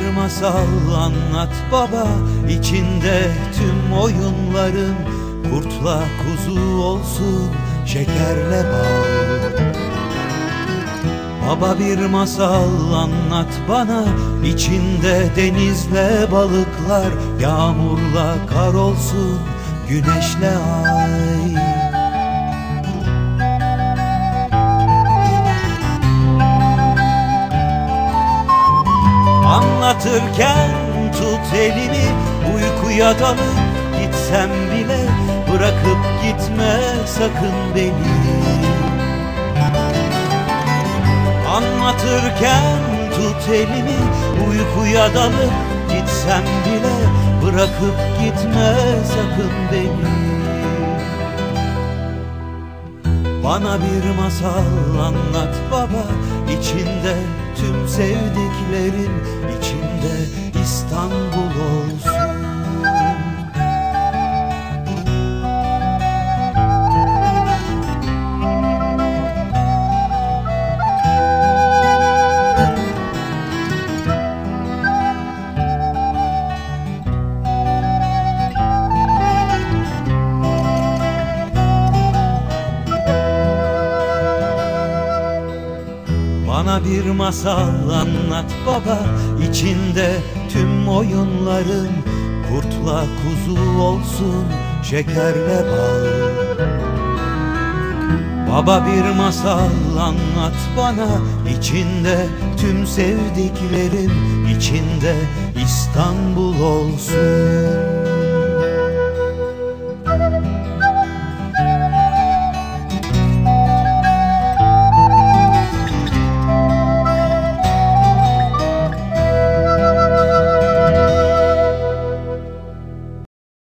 Bir masal anlat baba. İçinde tüm oyunların Kurtla kuzu olsun şekerle bal. Baba bir masal anlat bana. İçinde denizle balıklar Yağmurla kar olsun güneşle ay Anlatırken tut elimi uykuya dalıp gitsem bile Bırakıp gitme sakın beni. Anlatırken tut elimi uykuya dalıp gitsem bile Bırakıp gitme sakın beni. Bana bir masal anlat baba içinde tüm sevdiklerin içinde İstanbul Bana bir masal anlat baba içinde tüm oyunların Kurtla kuzu olsun şekerle bal. Baba bir masal anlat bana içinde tüm sevdiklerim içinde İstanbul olsun